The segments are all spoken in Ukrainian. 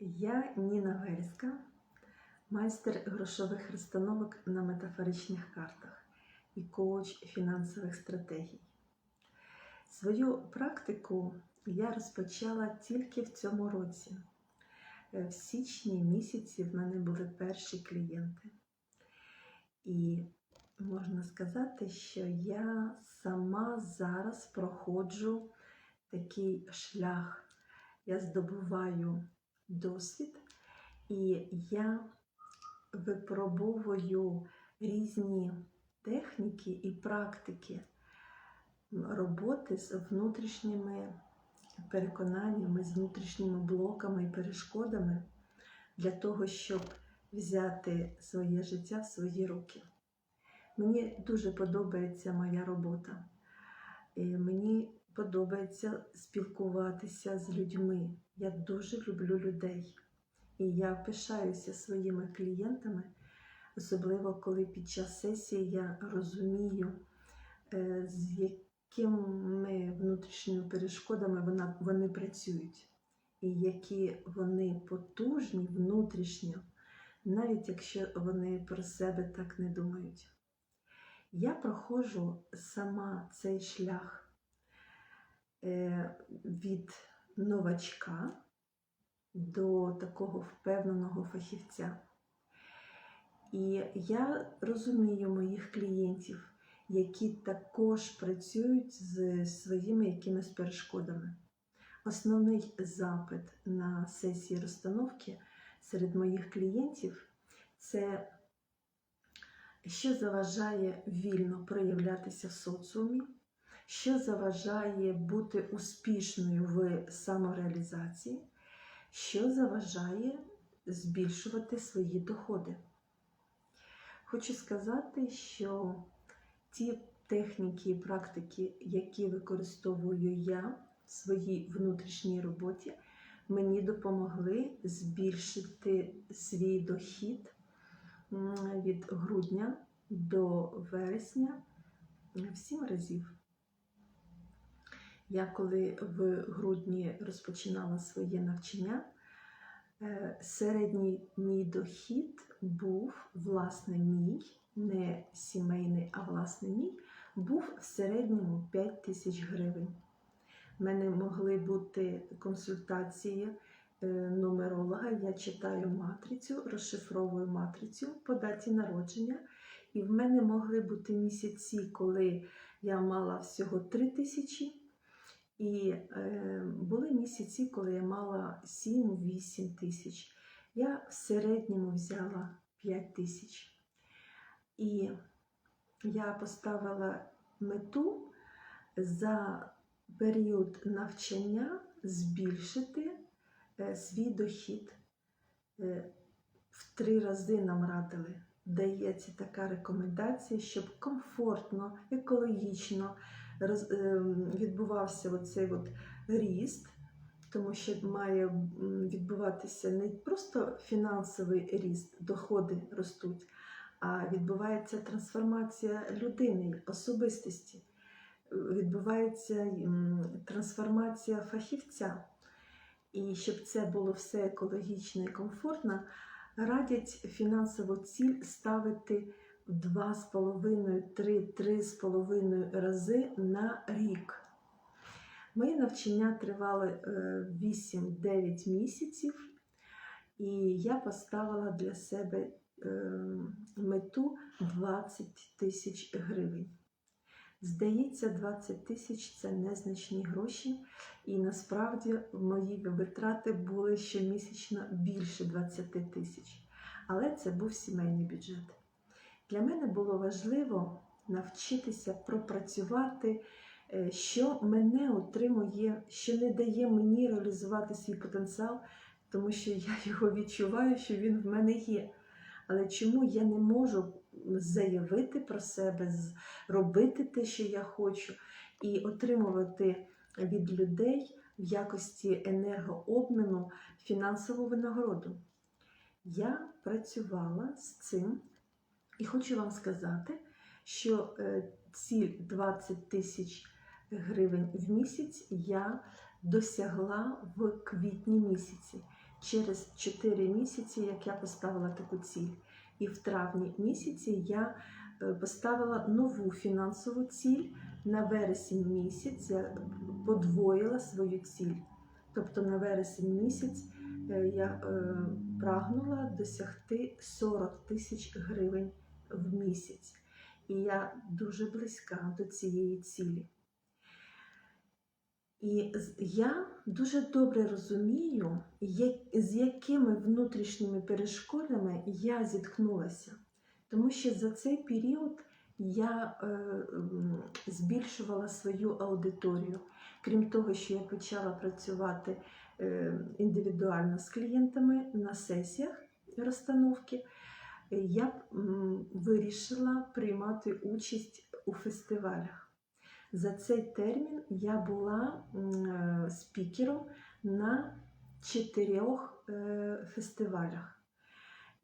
Я Ніна Вельська, майстер грошових розстановок на метафоричних картах і коуч фінансових стратегій. Свою практику я розпочала тільки в цьому році. Е, В січні місяці в мене були перші клієнти. І можна сказати, що я сама зараз проходжу такий шлях. Я здобуваю досвід, і я випробовую різні техніки і практики роботи з внутрішніми переконаннями, з внутрішніми блоками і перешкодами для того, щоб взяти своє життя в свої руки. Мені дуже подобається моя робота. І Мені подобається спілкуватися з людьми. Я дуже люблю людей. І я пишаюся своїми клієнтами, особливо коли під час сесії я розумію, е, з якими внутрішніми перешкодами вони працюють, і які вони потужні внутрішньо, навіть якщо вони про себе так не думають. Я проходжу сама цей шлях від новачка до такого впевненого фахівця. І я розумію моїх клієнтів, які також працюють з своїми якимись перешкодами. Основний запит на сесії розстановки серед моїх клієнтів це що заважає вільно проявлятися в соціумі, що заважає бути успішною в самореалізації, що заважає збільшувати свої доходи. Хочу сказати, що ті техніки і практики, які використовую я в своїй внутрішній роботі, мені допомогли збільшити свій дохід від грудня до вересня в сім разів. Я коли в грудні розпочинала своє навчання, е, середній мій дохід був власне мій, не сімейний, а власне мій, був в середньому 5 тисяч гривень. У мене могли бути консультації е, нумеролога. Я читаю матрицю, розшифровую матрицю по даті народження. І в мене могли бути місяці, коли я мала всього 3 тисячі. І е, були місяці, коли я мала 7-8 тисяч. Я в середньому взяла 5 тисяч. І я поставила мету за період навчання збільшити е, свій дохід. Е, в три рази нам радили. Дається така рекомендація, щоб комфортно, екологічно відбувався оцей от ріст, тому що має відбуватися не просто фінансовий ріст, доходи ростуть, а відбувається трансформація людини, особистості, відбувається трансформація фахівця. І щоб це було все екологічно і комфортно, радять фінансову ціль ставити 2,5-3-3,5 рази на рік. Моє навчання тривало е, 8-9 місяців, і я поставила для себе е, мету 20 тисяч гривень. Здається, 20 тисяч це незначні гроші, і насправді мої витрати були щомісячно більше 20 тисяч. Але це був сімейний бюджет. Для мене було важливо навчитися пропрацювати, е, що мене утримує, що не дає мені реалізувати свій потенціал, тому що я його відчуваю, що він в мене є. Але чому я не можу заявити про себе, робити те, що я хочу, і отримувати від людей в якості енергообміну фінансову винагороду? Я працювала з цим і хочу вам сказати, що е, ціль 20 тисяч гривень в місяць я досягла в квітні місяці. через 4 місяці, як я поставила таку ціль. І в травні місяці я е, поставила нову фінансову ціль. На вересень місяць я подвоїла свою ціль. Тобто на вересень місяць е, я прагнула досягти 40 тисяч гривень в місяць. І я дуже близька до цієї цілі. І я дуже добре розумію, з якими внутрішніми перешкодами я зіткнулася. Тому що за цей період я е, м, збільшувала свою аудиторію. Крім того, що я почала працювати е, індивідуально з клієнтами на сесіях розстановки, е, я м, вирішила приймати участь у фестивалях. За цей термін я була е, спікером на чотирьох е, фестивалях.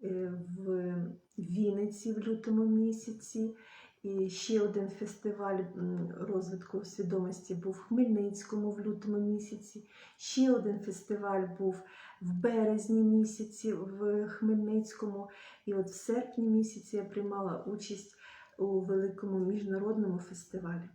Е, В Вінниці в лютому місяці, і ще один фестиваль розвитку свідомості був в Хмельницькому в лютому місяці. Ще один фестиваль був в березні місяці в Хмельницькому. І от в серпні місяці я приймала участь у великому міжнародному фестивалі.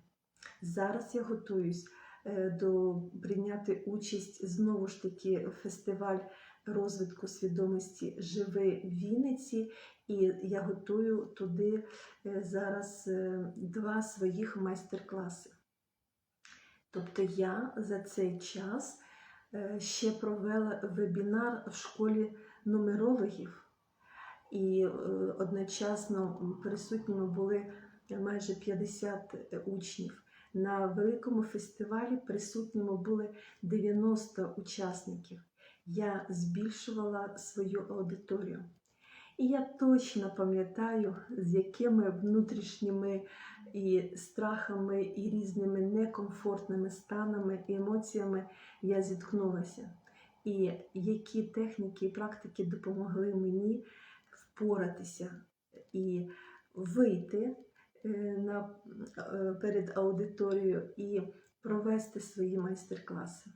Зараз я готуюсь е, до прийняти участь знову ж таки фестиваль розвитку свідомості Живи в Вінниці, і я готую туди е, зараз е, два своїх майстер-класи. Тобто я за цей час ще провела вебінар в школі нумерологів, і е, одночасно присутніми були майже 50 учнів. На великому фестивалі присутніми були 90 учасників. Я збільшувала свою аудиторію. І я точно пам'ятаю, з якими внутрішніми і страхами, і різними некомфортними станами і емоціями я зіткнулася. І які техніки і практики допомогли мені впоратися і вийти е, на, е, перед аудиторією і провести свої майстер-класи.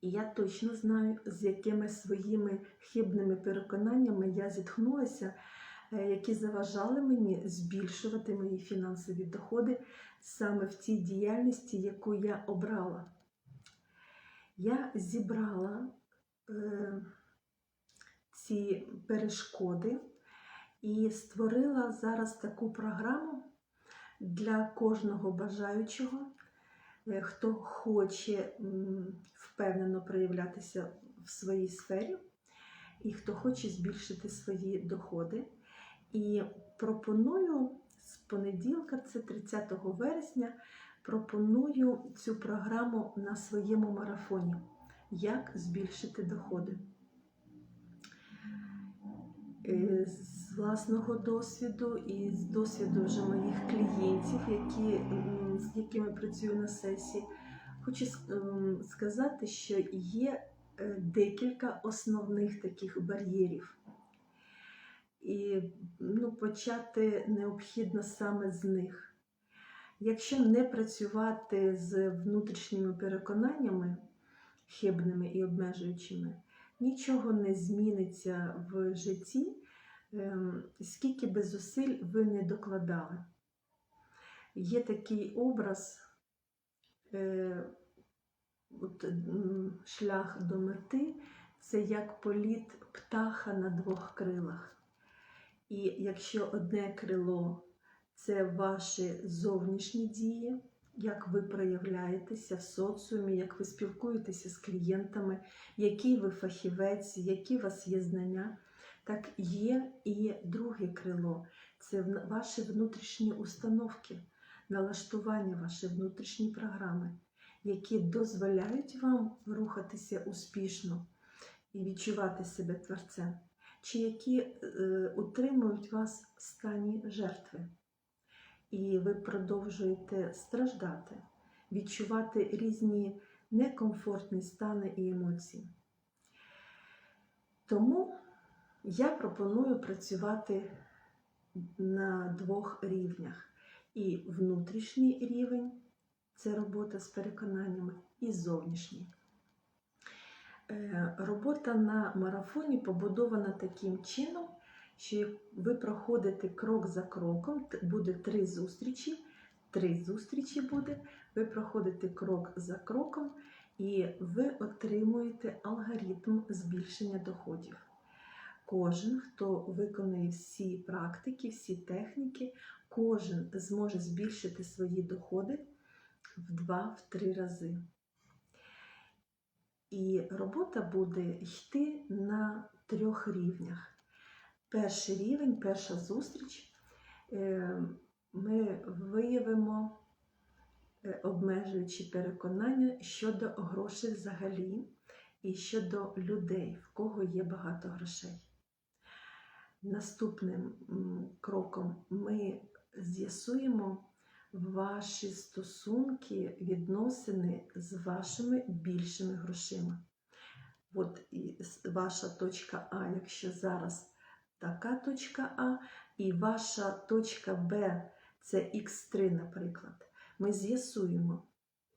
І я точно знаю, з якими своїми хибними переконаннями я зіткнулася, е, які заважали мені збільшувати мої фінансові доходи саме в тій діяльності, яку я обрала. Я зібрала е, ці перешкоди і створила зараз таку програму для кожного бажаючого, е, хто хоче впевнено проявлятися в своїй сфері і хто хоче збільшити свої доходи. І пропоную з понеділка, це 30 вересня, пропоную цю програму на своєму марафоні. Як збільшити доходи? Е, З власного досвіду і з досвіду вже моїх клієнтів, які, з якими працюю на сесії, хочу ем, сказати, що є е, декілька основних таких бар'єрів. І ну, почати необхідно саме з них. Якщо не працювати з внутрішніми переконаннями, хибними і обмежуючими, нічого не зміниться в житті, ем, скільки би зусиль ви не докладали. Є такий образ, е, от, шлях до мети це як політ птаха на двох крилах. І якщо одне крило це ваші зовнішні дії, як ви проявляєтеся в соціумі, як ви спілкуєтеся з клієнтами, який ви фахівець, які у вас є знання, так є і друге крило це ваші внутрішні установки, налаштування, ваші внутрішні програми, які дозволяють вам рухатися успішно і відчувати себе творцем, чи які е, утримують вас в стані жертви. І ви продовжуєте страждати, відчувати різні некомфортні стани і емоції. Тому я пропоную працювати на двох рівнях. І внутрішній рівень це робота з переконаннями, і зовнішній. Е, Робота на марафоні побудована таким чином, що ви проходите крок за кроком, буде три зустрічі, три зустрічі буде, ви проходите крок за кроком і ви отримуєте алгоритм збільшення доходів. Кожен, хто виконує всі практики, всі техніки, кожен зможе збільшити свої доходи в 2-3 рази. І робота буде йти на трьох рівнях. Перший рівень, перша зустріч, е, ми виявимо е, обмежуючі переконання щодо грошей взагалі і щодо людей, в кого є багато грошей. Наступним кроком ми з'ясуємо ваші стосунки, відносини з вашими більшими грошима. От і ваша точка А, якщо зараз така точка А, і ваша точка Б це Х3, наприклад. Ми з'ясуємо,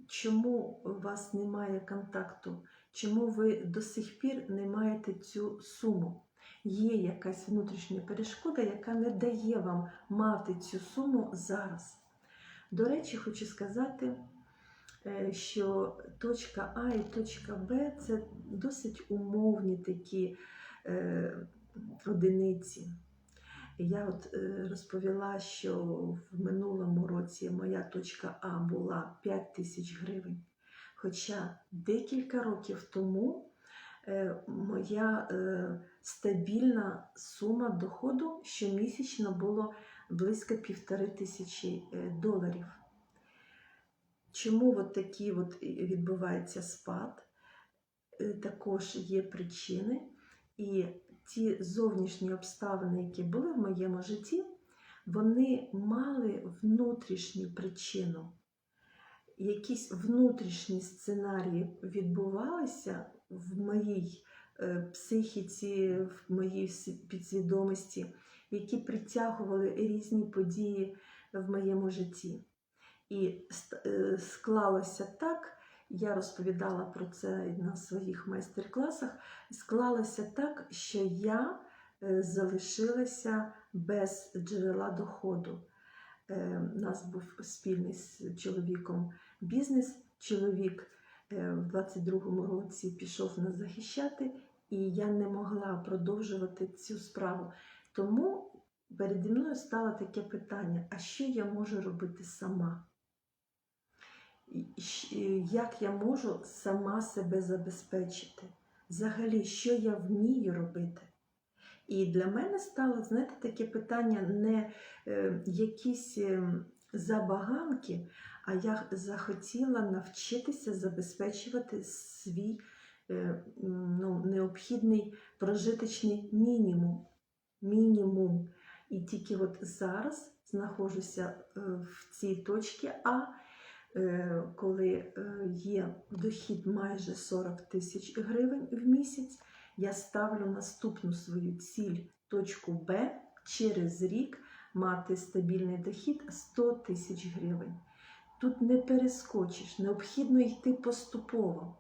чому у вас немає контакту, чому ви до сих пір не маєте цю суму. Є якась внутрішня перешкода, яка не дає вам мати цю суму зараз. До речі, хочу сказати, е, що точка А і точка Б це досить умовні такі е, одиниці. Я от е, розповіла, що в минулому році моя точка А була 5 тисяч гривень. Хоча декілька років тому моя стабільна сума доходу щомісячно було близько півтори тисячі е, доларів. Чому от такі от відбувається спад? Е, Також є причини, і ті зовнішні обставини, які були в моєму житті, вони мали внутрішню причину. Якісь внутрішні сценарії відбувалися в моїй е, психіці, в моїй підсвідомості, які притягували різні події в моєму житті. І е, склалося так, я розповідала про це на своїх майстер-класах. Склалося так, що я е, залишилася без джерела доходу. Е, У нас був спільний з чоловіком бізнес. Чоловік в 22-му році пішов нас захищати, і я не могла продовжувати цю справу. Тому переді мною стало таке питання: а що я можу робити сама? Як я можу сама себе забезпечити? Взагалі, що я вмію робити? І для мене стало, знаєте, таке питання не е, якісь е, забаганки, а я захотіла навчитися забезпечувати свій е, ну, необхідний прожиточний мінімум. Мінімум. І тільки от зараз знаходжуся е, в цій точці А, е, коли е, є дохід майже 40 тисяч гривень в місяць, я ставлю наступну свою ціль, точку Б, через рік мати стабільний дохід 100 тисяч гривень. Тут не перескочиш, необхідно йти поступово.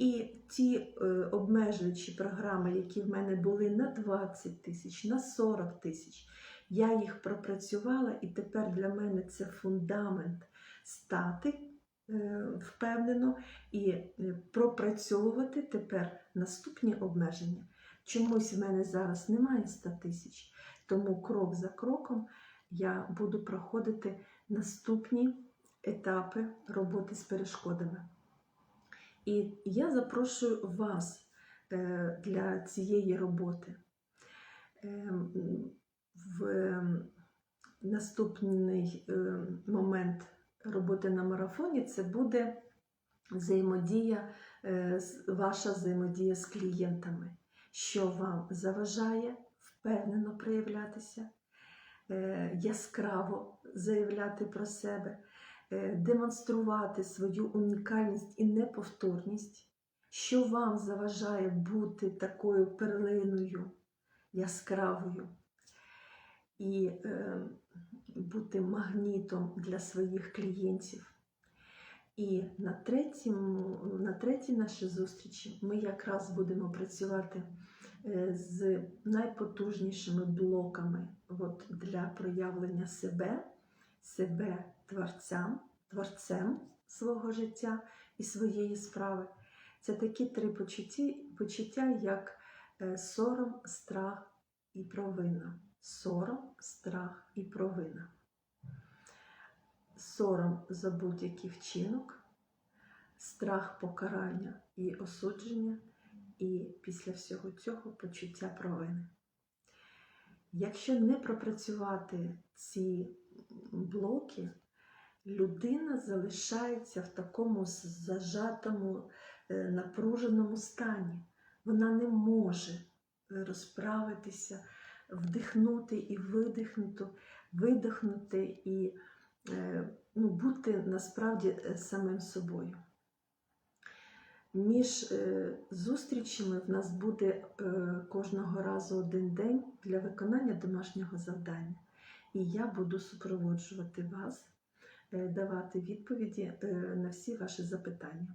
І ті е, обмежуючі програми, які в мене були на 20 тисяч, на 40 тисяч, я їх пропрацювала, і тепер для мене це фундамент стати е, впевнено і е, пропрацьовувати тепер наступні обмеження. Чомусь в мене зараз немає 100 тисяч, тому крок за кроком я буду проходити наступні етапи роботи з перешкодами. І я запрошую вас е, для цієї роботи. Ем, В ем, наступний е, момент роботи на марафоні це буде взаємодія, е, ваша взаємодія з клієнтами, що вам заважає впевнено проявлятися, е, яскраво заявляти про себе, демонструвати свою унікальність і неповторність, що вам заважає бути такою перлиною яскравою і е, бути магнітом для своїх клієнтів. І на, третьому, на третій нашій зустрічі ми якраз будемо працювати е, з найпотужнішими блоками от, для проявлення себе, себе творцям, творцем свого життя і своєї справи. Це такі три почуття, як е, сором, страх і провина. Сором, страх і провина. Сором за будь-який вчинок, страх покарання і осудження, і після всього цього почуття провини. Якщо не пропрацювати ці блоки, людина залишається в такому зажатому, е, напруженому стані. Вона не може е, розправитися, вдихнути і видихнути, видихнути і е, ну, бути насправді самим собою. Між зустрічами в нас буде кожного разу один день для виконання домашнього завдання. І я буду супроводжувати вас, давати відповіді е, на всі ваші запитання.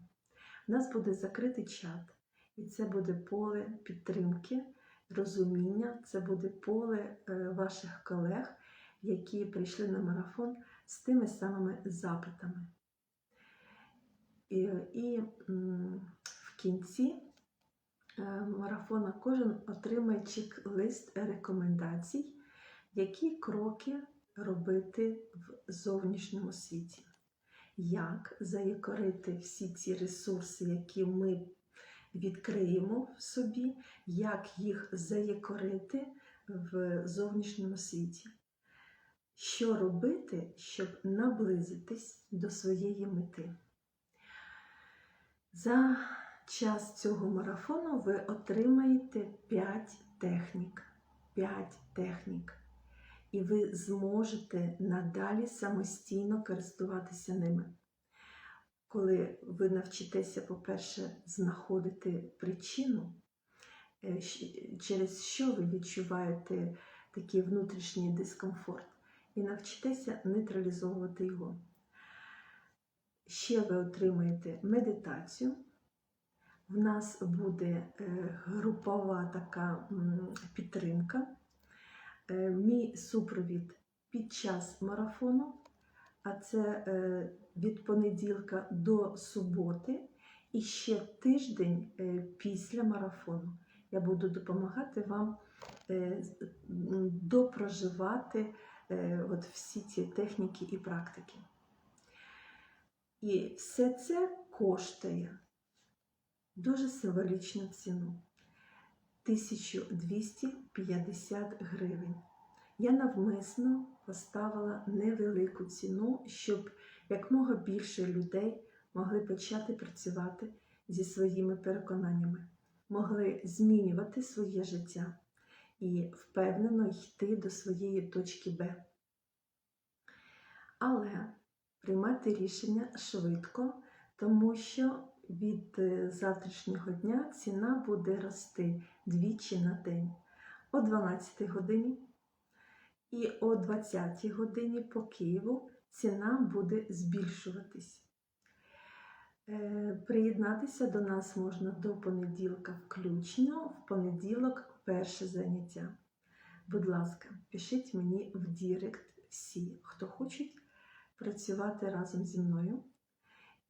У нас буде закритий чат, і це буде поле підтримки, розуміння, це буде поле е, ваших колег, які прийшли на марафон з тими самими запитами. І, і в кінці е, марафона кожен отримає чек-лист рекомендацій, які кроки робити в зовнішньому світі. Як заякорити всі ці ресурси, які ми відкриємо в собі, як їх заякорити в зовнішньому світі. Що робити, щоб наблизитись до своєї мети? За час цього марафону ви отримаєте 5 технік. 5 технік. І ви зможете надалі самостійно користуватися ними. Коли ви навчитеся, по-перше, знаходити причину, е, через що ви відчуваєте такий внутрішній дискомфорт, і навчитеся нейтралізовувати його. Ще ви отримаєте медитацію. В нас буде е, групова така підтримка, мій супровід під час марафону, а це е, від понеділка до суботи, і ще тиждень е, після марафону. Я буду допомагати вам е, допроживати е, от всі ці техніки і практики. І все це коштує дуже символічну ціну 1250 гривень. Я навмисно поставила невелику ціну, щоб якмога більше людей могли почати працювати зі своїми переконаннями, могли змінювати своє життя і впевнено йти до своєї точки Б. Але приймати рішення швидко, тому що від е, завтрашнього дня ціна буде рости двічі на день о 12 годині і о 20 годині по Києву ціна буде збільшуватись. Е, Приєднатися до нас можна до понеділка включно, в понеділок перше заняття. Будь ласка, пишіть мені в Дірект всі, хто хочуть працювати разом зі мною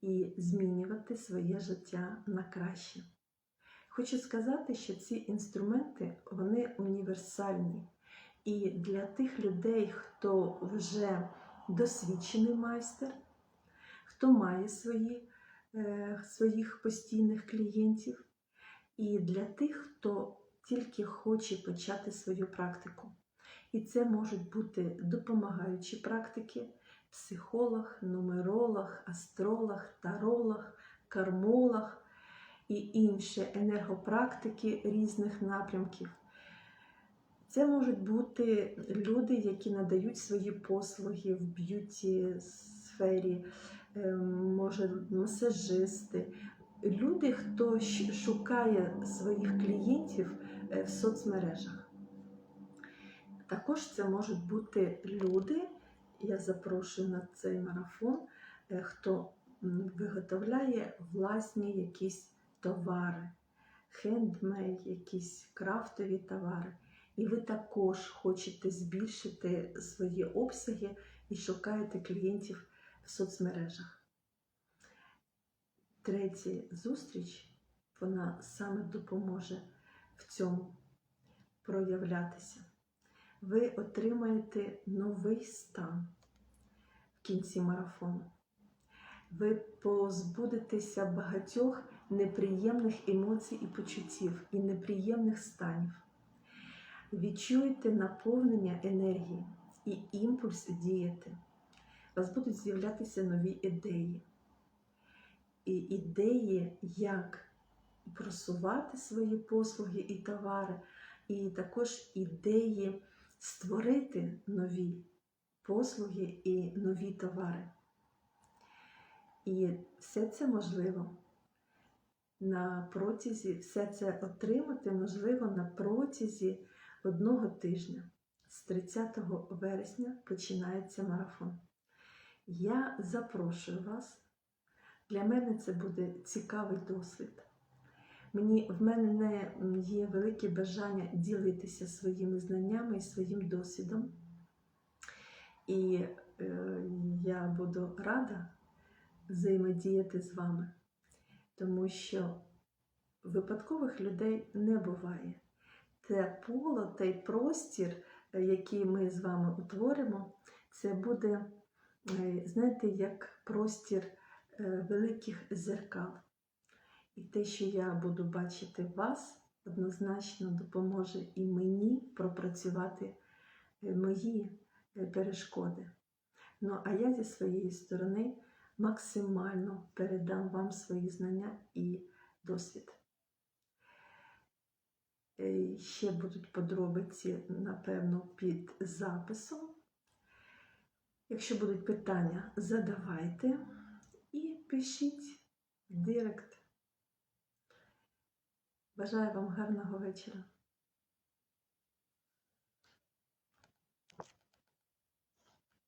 і змінювати своє життя на краще. Хочу сказати, що ці інструменти вони універсальні. І для тих людей, хто вже досвідчений майстер, хто має свої, е, своїх постійних клієнтів, і для тих, хто тільки хоче почати свою практику. І це можуть бути допомагаючі практики, психолог, нумеролог, астролог, таролог, кармолог і інші енергопрактики різних напрямків. Це можуть бути люди, які надають свої послуги в б'юті сфері, е, може масажисти, люди, хто шукає своїх клієнтів е, в соцмережах. Також це можуть бути люди, я запрошую на цей марафон, е, хто виготовляє власні якісь товари, хендмейд, якісь крафтові товари. І ви також хочете збільшити свої обсяги і шукаєте клієнтів в соцмережах. Третя зустріч, вона саме допоможе в цьому проявлятися. Ви отримаєте новий стан кінці марафону. Ви позбудетеся багатьох неприємних емоцій і почуттів, і неприємних станів. Відчуєте наповнення енергії і імпульс діяти. У вас будуть з'являтися нові ідеї. І ідеї, як просувати свої послуги і товари, і також ідеї створити нові послуги і нові товари. І все це можливо на протязі, все це отримати можливо на протязі одного тижня. З 30 вересня починається марафон. Я запрошую вас. Для мене це буде цікавий досвід. Мені, в мене не є велике бажання ділитися своїми знаннями і своїм досвідом. І е, я буду рада взаємодіяти з вами, тому що випадкових людей не буває. Те поле, той простір, е, який ми з вами утворимо, це буде, е, знаєте, як простір е, великих зеркал. І те, що я буду бачити вас, однозначно допоможе і мені пропрацювати мої перешкоди. Ну, а я зі своєї сторони максимально передам вам свої знання і досвід. Е, Ще будуть подробиці, напевно, під записом. Якщо будуть питання, задавайте і пишіть в директ. Бажаю вам гарного вечора.